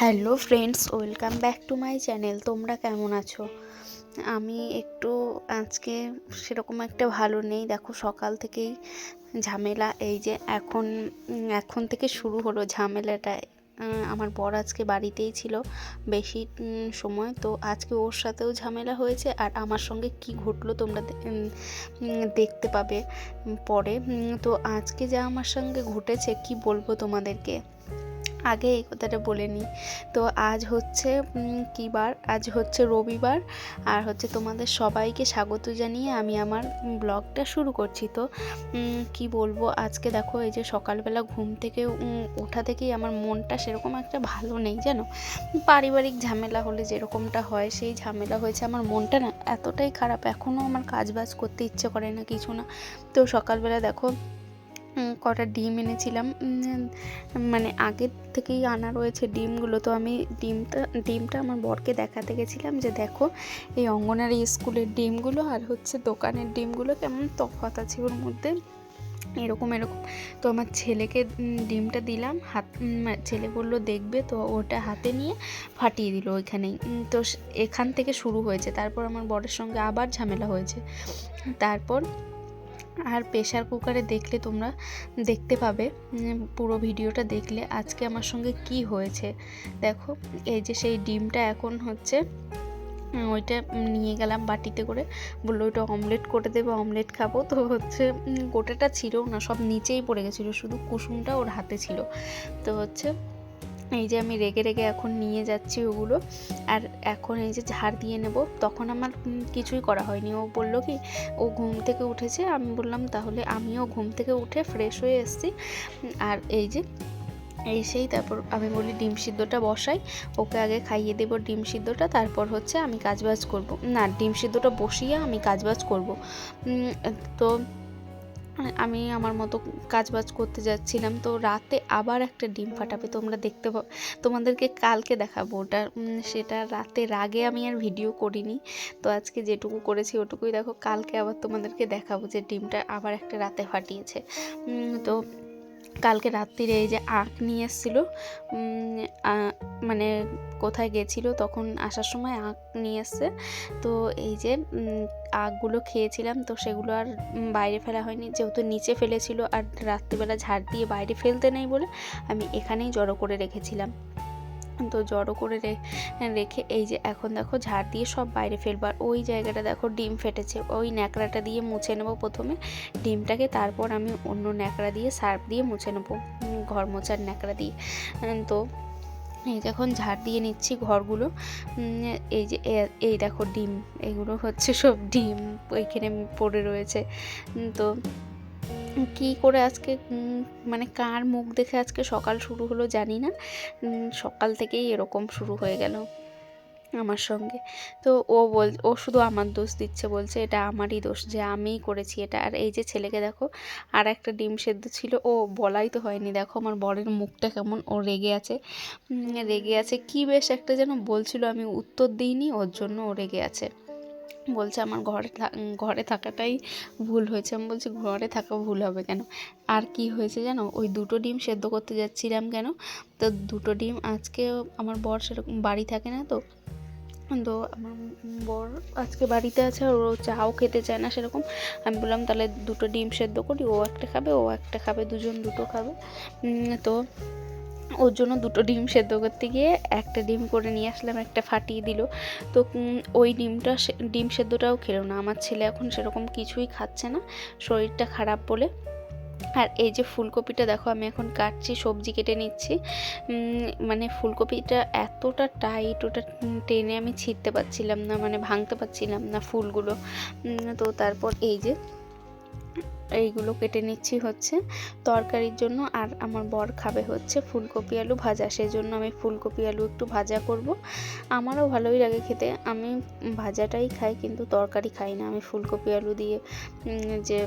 Hello friends, welcome back to my channel. তোমরা কেমন আছো? আমি একটু আজকে সেরকম একটা ভালো নেই। দেখো, সকাল থেকেই ঝামেলা। এই যে এখন এখন থেকে শুরু হলো ঝামেলাটা। আমার বর আজকে বাড়িতেই ছিল বেশি সময়। তো আজকে ওর সাথেও ঝামেলা হয়েছে আর আমার সঙ্গে কি ঘটলো তোমরা দেখতে পাবে পরে। তো আজকে যা আমার সঙ্গে ঘটেছে, কি বলব তোমাদেরকে? আগে এই কথাটা বলে নিই। তো আজ হচ্ছে কী বার? আজ হচ্ছে রবিবার আর হচ্ছে তোমাদের সবাইকে স্বাগত জানিয়ে আমি আমার ব্লগটা শুরু করছি। তো কি বলব? আজকে দেখো এই যে সকালবেলা ঘুম থেকে ওঠা থেকেই আমার মনটা সেরকম একটা ভালো নেই, জানো? পারিবারিক ঝামেলা হলে যেরকমটা হয়, সেই ঝামেলা হয়েছে। আমার মনটা না এতটাই খারাপ। এখনও আমার কাজ বাজ করতে ইচ্ছে করে না, কিছু না। তো সকালবেলা দেখো কটা ডিম এনেছিলাম। মানে আগের থেকেই আনা রয়েছে ডিমগুলো। তো আমি ডিমটা ডিমটা আমার বরকে দেখাতে গেছিলাম যে দেখো, এই অঙ্গনারী স্কুলের ডিমগুলো আর হচ্ছে দোকানের ডিমগুলো কেমন তফাৎ আছে ওর মধ্যে। এরকম এরকম। তো আমার ছেলেকে ডিমটা দিলাম। হাত ছেলে বলল, দেখবে তো? ওটা হাতে নিয়ে ফাটিয়ে দিল ওইখানেই। তো এখান থেকে শুরু হয়েছে। তারপর আমার বরের সঙ্গে আবার ঝামেলা হয়েছে। তারপর আর প্রেশার কুকারে দেখলে তোমরা দেখতে পাবে পুরো ভিডিওটা দেখলে আজকে আমার সঙ্গে কি হয়েছে। দেখো, এই যে সেই ডিমটা এখন হচ্ছে ওইটা নিয়ে গেলাম বাটিতে করে। বলল ওইটা অমলেট করে দেবে, অমলেট খাব। তো হচ্ছে গোটাটা ছিল না, সব নিচেই পড়ে গেছিল, শুধু কুসুমটা ওর হাতে ছিল। তো হচ্ছে এই যে আমি রেগে রেগে এখন নিয়ে যাচ্ছি ওগুলো। আর এখন এই যে ঝাড় দিয়ে নেব। তখন আমার কিছুই করা হয়নি। ও বলল কি, ও ঘুম থেকে উঠেছে। আমি বললাম, তাহলে আমিও ঘুম থেকে উঠে ফ্রেশ হয়ে এসেছি। আর এই যে এসেই তারপর আমি বলি ডিম সিদ্ধটা বসাই। ওকে আগে খাইয়ে দেবো ডিম সিদ্ধটা। তারপর হচ্ছে আমি কাজবাজ করব। না, ডিম সিদ্ধটা বসিয়ে আমি কাজবাজ করব। তো আমি আমার মতো কাজবাজ করতে যাচ্ছিলাম, তো রাতে আবার একটা ডিম ফাটাবে। তোমরা দেখতে পাবো তোমাদেরকে কালকে দেখাবো ওটা। সেটা রাতের আগে আমি আর ভিডিও করিনি। তো আজকে যেটুকু করেছি ওটুকুই দেখো, কালকে আবার তোমাদেরকে দেখাবো যে ডিমটা আবার একটা রাতে ফাটিয়েছে। তো কালকে রাত্রিরে এই যে আখ নিয়ে এসেছিল মানে কোথায় গেছিল তখন আসার সময় আখ নিয়ে এসছে। তো এই যে আখগুলো খেয়েছিলাম তো সেগুলো আর বাইরে ফেলা হয়নি। যেহেতু নিচে ফেলেছিল আর রাত্রিবেলা ঝাড় দিয়ে বাইরে ফেলতে নেই বলে আমি এখানেই জড়ো করে রেখেছিলাম। তো জড়ো করে রেখে এই যে এখন দেখো ঝাড় দিয়ে সব বাইরে ফেলবার ওই জায়গাটা দেখো ডিম ফেটেছে। ওই ন্যাকড়াটা দিয়ে মুছে নেব প্রথমে। ডিমটাকে তারপর আমি অন্য ন্যাকড়া দিয়ে সার্ফ দিয়ে মুছে নেব ঘর মোছার ন্যাকড়া দিয়ে। তো এই যে এখন ঝাড় দিয়ে নিচ্ছি ঘরগুলো। এই যে এই দেখো ডিম। এগুলো হচ্ছে সব ডিম ওইখানে পড়ে রয়েছে। তো কি করে আজকে মানে কার মুখ দেখে আজকে সকাল শুরু হলো জানি না। সকাল থেকেই এরকম শুরু হয়ে গেল আমার সঙ্গে। তো ও বল, ও শুধু আমার দোষ দিচ্ছে বলছে, এটা আমারই দোষ, যে আমিই করেছি এটা। আর এই যে ছেলেকে দেখো, আর একটা ডিম সেদ্ধ ছিল, ও বলাই তো হয়নি। দেখো আমার বরের মুখটা কেমন, ও রেগে আছে। রেগে আছে, কি বেশ একটা যেন বলছিল, আমি উত্তর দিইনি, ওর জন্য ও রেগে আছে। বলছে আমার ঘরে ঘরে থাকাটাই ভুল হয়েছে। আমি বলছি, ঘরে থাকা ভুল হবে কেন? আর কি হয়েছে জানো? ওই দুটো ডিম সেদ্ধ করতে যাচ্ছিলাম কেন? তো দুটো ডিম আজকে আমার বর সেরকম বাড়ি থাকে না তো। তো আমার বর আজকে বাড়িতে আছে, আর ও চাও খেতে চায় না সেরকম। আমি বললাম, তাহলে দুটো ডিম সেদ্ধ করি, ও একটা খাবে, ও একটা খাবে, দুজন দুটো খাবে। তো ওর জন্য দুটো ডিম সেদ্ধ করতে গিয়ে একটা ডিম করে নিয়ে আসলাম, একটা ফাটিয়ে দিল। তো ওই ডিমটা ডিম সেদ্ধটাও খেলো না। আমার ছেলে এখন সেরকম কিছুই খাচ্ছে না, শরীরটা খারাপ বলে। আর এই যে ফুলকপিটা দেখো, আমি এখন কাটছি, সবজি কেটে নিচ্ছি। মানে ফুলকপিটা এতটা টাইট, ওটা টেনে আমি ছিঁড়তে পারছিলাম না মানে ভাঙতে পারছিলাম না ফুলগুলো। তো তারপর এই যে এইগুলো কেটে নিচ্ছি হচ্ছে তরকারির জন্য আর আমার বর খাবে হচ্ছে ফুলকপি আলু ভাজা। সেজন্য আমি ফুলকপি আলু একটু ভাজা করব। আমারও ভালোই লাগে খেতে। আমি ভাজাটাই খাই কিন্তু তরকারি খাই না। আমি ফুলকপি আলু দিয়ে যে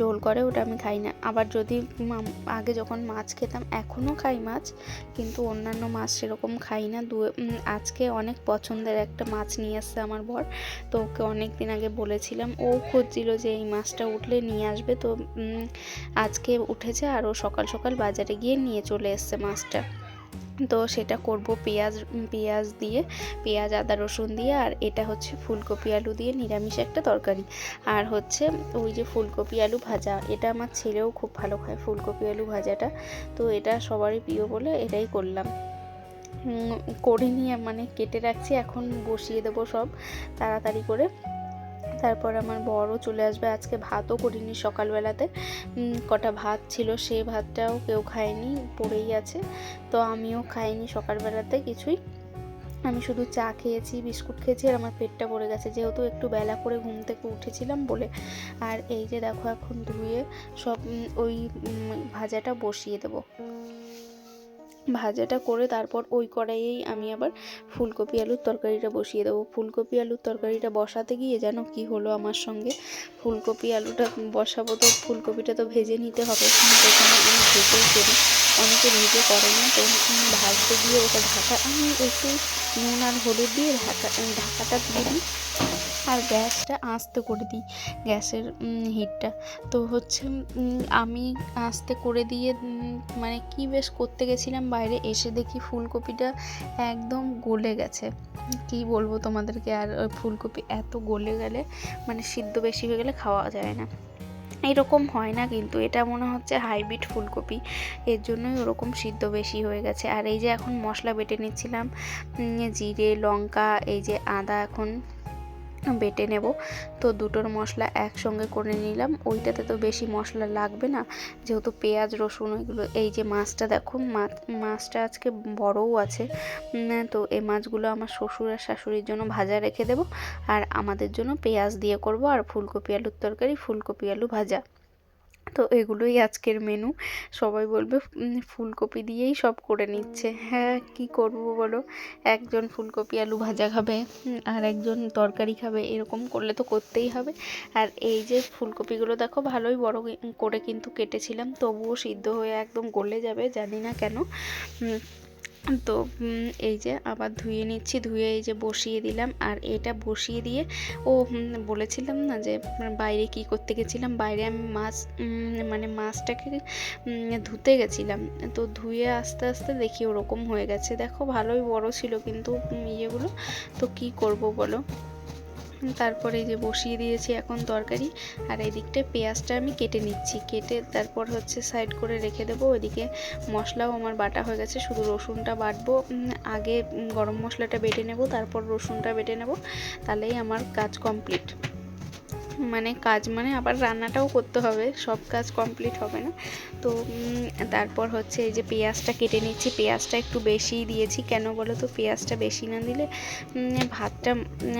ঝোল করে, ওটা আমি খাই না। আবার যদি আগে যখন মাছ খেতাম এখনও খাই মাছ, কিন্তু অন্যান্য মাছ সেরকম খাই না। দু আজকে অনেক পছন্দের একটা মাছ নিয়ে আসছে আমার বর। তো ওকে অনেক দিন আগে বলেছিলাম, ও খুঁজছিল যে এই মাছটা উঠলে নিয়ে আসবে। তো আজকে উঠেছে আর ও সকাল সকাল বাজারে গিয়ে নিয়ে চলে এসছে মাছটা। তো সেটা করব পেঁয়াজ পেঁয়াজ দিয়ে, পেঁয়াজ, আদা, রসুন দিয়ে, আর এটা হচ্ছে ফুলকপি আলু দিয়ে নিরামিষ একটা তরকারি। আর হচ্ছে ওই যে ফুলকপি আলু ভাজা, এটা আমার ছেলেও খুব ভালো খায় ফুলকপি আলু ভাজাটা। তো এটা সবারই প্রিয় বলে এটাই করলাম। করে নিয়ে মানে কেটে রাখছি, এখন বসিয়ে দেবো সব তাড়াতাড়ি করে। তারপর আমার বড়ও চলে আসবে। আজকে ভাতও করিনি সকালবেলাতে। কটা ভাত ছিল সেই ভাতটাও কেউ খায়নি, পড়েই আছে। তো আমিও খাইনি সকালবেলাতে কিছুই। আমি শুধু চা খেয়েছি, বিস্কুট খেয়েছি আর আমার পেটটা পড়ে গেছে। যেহেতু একটু বেলা করে ঘুম থেকে উঠেছিলাম বলে। আর এই যে দেখো এখন ধুয়ে সব ওই ভাজাটা বসিয়ে দেবো। ভাজাটা করে তারপর ওই কড়াইয়েই আমি আবার ফুলকপি আলুর তরকারিটা বসিয়ে দেবো। ফুলকপি আলুর তরকারিটা বসাতে গিয়ে যেন কি হলো আমার সঙ্গে? ফুলকপি আলুটা বসাবো তো ফুলকপিটা তো ভেজে নিতে হবে। প্রথমে আমি ভেজেই করি। অনেকে ভেজে করে না, তো ভাজতে গিয়ে ওটা ঢাকা আমি একটু নুন আর হলুদ দিয়ে ঢাকা ঢাকাটা দিয়ে দিই। আর গ্যাসটা আস্তে করে দিই, গ্যাসের হিটটা। তো হচ্ছে আমি আস্তে করে দিয়ে মানে কি বেশ করতে গেছিলাম বাইরে, এসে দেখি ফুলকপিটা একদম গলে গেছে। কি বলব তোমাদেরকে আর ফুলকপি এত গলে গেলে মানে সিদ্ধ বেশি হয়ে গেলে খাওয়া যায় না। এরকম হয় না কিন্তু, এটা মনে হচ্ছে হাইব্রিড ফুলকপি, এর জন্যই ওরকম সিদ্ধ বেশি হয়ে গেছে। আর এই যে এখন মশলা বেটে নিচ্ছিলাম জিরে, লঙ্কা, এই যে আদা এখন বেটে নেব। তো দুটোর মশলা একসঙ্গে করে নিলাম। ওইটাতে তো বেশি মশলা লাগবে না। যেহেতু পেঁয়াজ, রসুন ওইগুলো, এই যে মাছটা দেখো মাছ, মাছটা আজকে বড়ও আছে। তো এই মাছগুলো আমার শ্বশুর আর শাশুড়ির জন্য ভাজা রেখে দেব। আর আমাদের জন্য পেঁয়াজ দিয়ে করব। আর ফুলকপি আলুর তরকারি, ফুলকপি আলু ভাজা। তো এগুলোই আজকের মেনু সবাই বলবে ফুলকপি দিয়েই সব করে নিচ্ছে। হ্যাঁ কি করব বলো? একজন ফুলকপি আলু ভাজা খাবে আর একজন তরকারি খাবে, এরকম করলে তো করতেই হবে। আর এই যে ফুলকপিগুলো দেখো, ভালোই বড় করে কিন্তু কেটেছিলাম, তবুও সিদ্ধ হয়ে একদম গলে যাবে, জানি না কেন। তো এই যে আবার ধুয়ে নিচ্ছি, ধুয়ে এই যে বসিয়ে দিলাম। আর এটা বসিয়ে দিয়ে ও বলেছিলাম না যে, বাইরে কি করতে গেছিলাম? বাইরে আমি মাছ মানে মাছটাকে ধুতে গেছিলাম। তো ধুয়ে আস্তে আস্তে দেখি ওরকম হয়ে গেছে। দেখো ভালোই বড় ছিল কিন্তু ইয়েগুলো, তো কি করব বলো? তারপরে যে বসিয়ে দিয়েছি এখন তরকারি, আর এই দিকটা পেঁয়াজটা আমি কেটে নিচ্ছি। কেটে তারপর হচ্ছে সাইড করে রেখে দেবো। ওইদিকে মশলাও আমার বাটা হয়ে গেছে, শুধু রসুনটা বাটবো। আগে গরম মশলাটা বেটে নেব, তারপর রসুনটা বেটে নেব, তাহলেই আমার কাজ কমপ্লিট মানে কাজ মানে আবার রান্নাটাও করতে হবে, সব কাজ কমপ্লিট হবে না। তো তারপর হচ্ছে এই যে পেঁয়াজটা কেটে নিচ্ছি, পেঁয়াজটা একটু বেশিই দিয়েছি। কেন বলো তো, পেঁয়াজটা বেশি না দিলে ভাতটা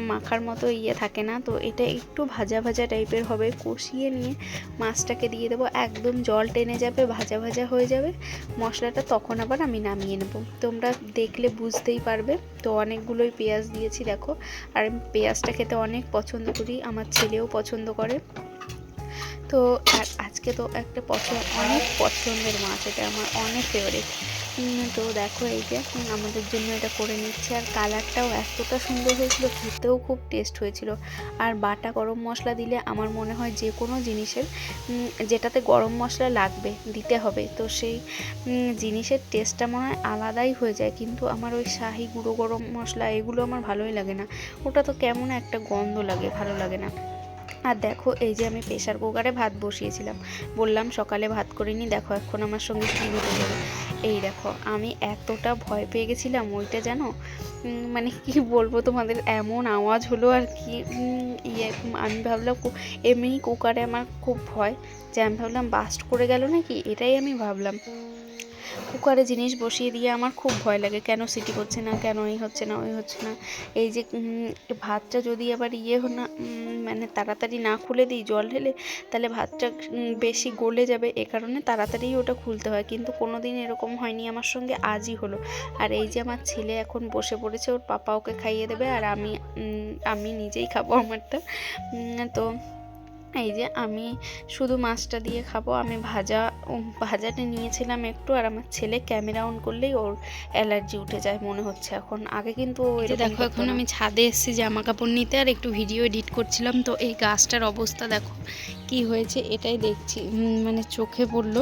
মাখার মতো ইয়ে থাকে না। তো এটা একটু ভাজা ভাজা টাইপের হবে, কষিয়ে নিয়ে মাছটাকে দিয়ে দেবো। একদম জল টেনে যাবে, ভাজা ভাজা হয়ে যাবে। মশলাটা তখন আবার আমি নামিয়ে নেব। তোমরা দেখলে বুঝতেই পারবে। তো অনেকগুলোই পেঁয়াজ দিয়েছি, দেখো। আর পেঁয়াজটা খেতে অনেক পছন্দ করি। আমার ছেলেও পছন্দ করে। তো আর আজকে তো একটা পছন্দ, অনেক পছন্দের মাছ, এটা আমার অনেক ফেভারিট তো দেখো এই যে আমাদের জন্য এটা করে নিচ্ছে। আর কালারটাও এতটা সুন্দর হয়েছিল, খেতেও খুব টেস্ট হয়েছিল। আর বাটা গরম মশলা দিলে আমার মনে হয় যে কোনো জিনিসের যেটাতে গরম মশলা লাগবে, দিতে হবে। তো সেই জিনিসের টেস্টটা মনে হয় আলাদাই হয়ে যায়। কিন্তু আমার ওই শাহি গুঁড়ো গরম মশলা, এগুলো আমার ভালোই লাগে না। ওটা তো কেমন একটা গন্ধ লাগে, ভালো লাগে না। আর দেখো, এই যে আমি প্রেশার কুকারে ভাত বসিয়েছিলাম। বললাম, সকালে ভাত করিনি, দেখো এখন আমার সঙ্গে কী হতে যাবে এই দেখো, আমি এতটা ভয় পেয়ে গেছিলাম ওইটা জানো? মানে কি বলব তোমাদের, এমন আওয়াজ হলো আর কি ইয়ে আমি ভাবলাম এমনি কুকারে আমার খুব ভয়, যে আমি ভাবলাম বাস্ট করে গেল নাকি? এটাই আমি ভাবলাম। কুকারে জিনিস বসিয়ে দিয়ে আমার খুব ভয় লাগে, কেন সিটি করছে না, কেন এই হচ্ছে না, ওই হচ্ছে না। এই যে ভাতটা যদি আবার ইয়ে না মানে তাড়াতাড়ি না খুলে দিই, জল ঢেলে, তাহলে ভাতটা বেশি গলে যাবে, এ কারণে তাড়াতাড়ি ওটা খুলতে হয়। কিন্তু কোনো দিন এরকম হয়নি, আমার সঙ্গে আজই হলো। আর এই যে আমার ছেলে এখন বসে পড়েছে, ওর পাপা ওকে খাইয়ে দেবে, আর আমি আমি নিজেই খাব আমারটা। তো এই যে আমি শুধু মাছটা দিয়ে খাব আমি ভাজা ভাজাটা নিয়েছিলাম একটু আর আমার ছেলে ক্যামেরা অন করলেই ওর অ্যালার্জি উঠে যায় মনে হচ্ছে এখন। আগে কিন্তু দেখো এখন আমি ছাদে এসেছি জামা কাপড় নিতে আর একটু ভিডিও এডিট করছিলাম তো এই গাছটার অবস্থা দেখো কি হয়েছে এটাই দেখছি। মানে চোখে পড়ল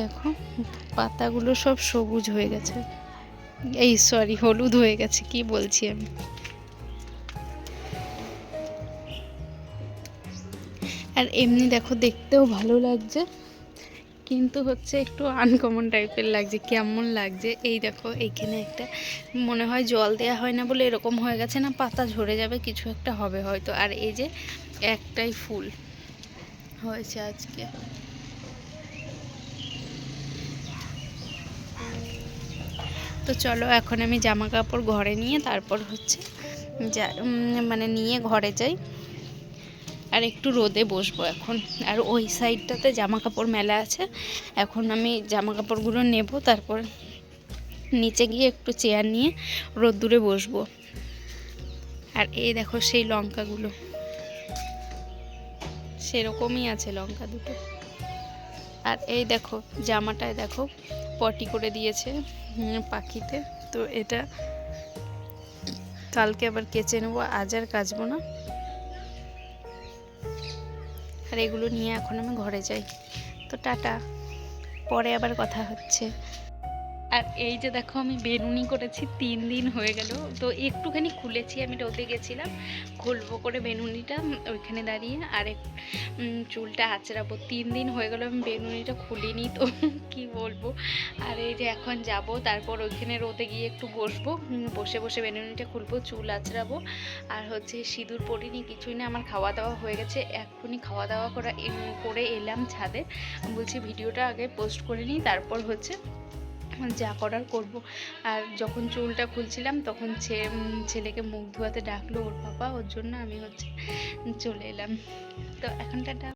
দেখো পাতাগুলো সব সবুজ হয়ে গেছে। এই সরি হলুদ হয়ে গেছে কি বলছি আমি? আর এমনি দেখো দেখতেও ভালো লাগছে। কিন্তু হচ্ছে একটু আনকমন টাইপের লাগছে, কেমন লাগছে? এই দেখো এইখানে একটা মনে হয় জল দেওয়া হয় না বলে এরকম হয়ে গেছে না, পাতা ঝরে যাবে, কিছু একটা হবে হয়তো। আর এই যে একটাই ফুল হয়েছে আজকে। তো চলো, এখন আমি জামা কাপড় ঘরে নিয়ে তারপর হচ্ছে যা মানে নিয়ে ঘরে যাই। আর একটু রোদে বসবো এখন। আর ওই সাইডটাতে জামা কাপড় মেলা আছে। এখন আমি জামা কাপড়গুলো নেব, তারপর নিচে গিয়ে একটু চেয়ার নিয়ে রোদ্দুরে বসবো। আর এই দেখো সেই লঙ্কাগুলো। সেরকমই আছে লঙ্কা দুটো। আর এই দেখো, জামাটায় দেখো পটি করে দিয়েছে পাখিতে। তো এটা কালকে আবার কেচে নেব, আজ আর কাচবো না। আর এগুলো নিয়ে এখন আমি ঘরে যাই। তো টাটা। পরে আবার কথা হচ্ছে। আর এই যে দেখো আমি বেনুনি করেছি, তিন দিন হয়ে গেল। তো একটুখানি খুলেছি, আমি রোদে গেছিলাম। খুলবো করে বেনুনিটা ওইখানে দাঁড়িয়ে। আর এক- চুলটা আঁচড়াবো। তিন দিন হয়ে গেল আমি বেনুনিটা খুলিনি তো, কি বলব? আর এই যে এখন যাব, তারপর ওইখানে রোদে গিয়ে একটু বসবো। বসে বসে বেনুনিটা খুলবো, চুল আঁচড়াবো। আর হচ্ছে সিঁদুর পরিনি, কিছুই না, আমার খাওয়া দাওয়া হয়ে গেছে। এক্ষুনি খাওয়া দাওয়া করা করে এলাম ছাদে। বলছি ভিডিওটা আগে পোস্ট করে নিই, তারপর হচ্ছে যা করার করব। আর যখন চুলটা খুলছিলাম তখন ছেলেকে মুখ ধোয়াতে ডাকলো ওর বাবা ওর জন্য আমি হচ্ছে চলে এলাম। তো এখন টাটা।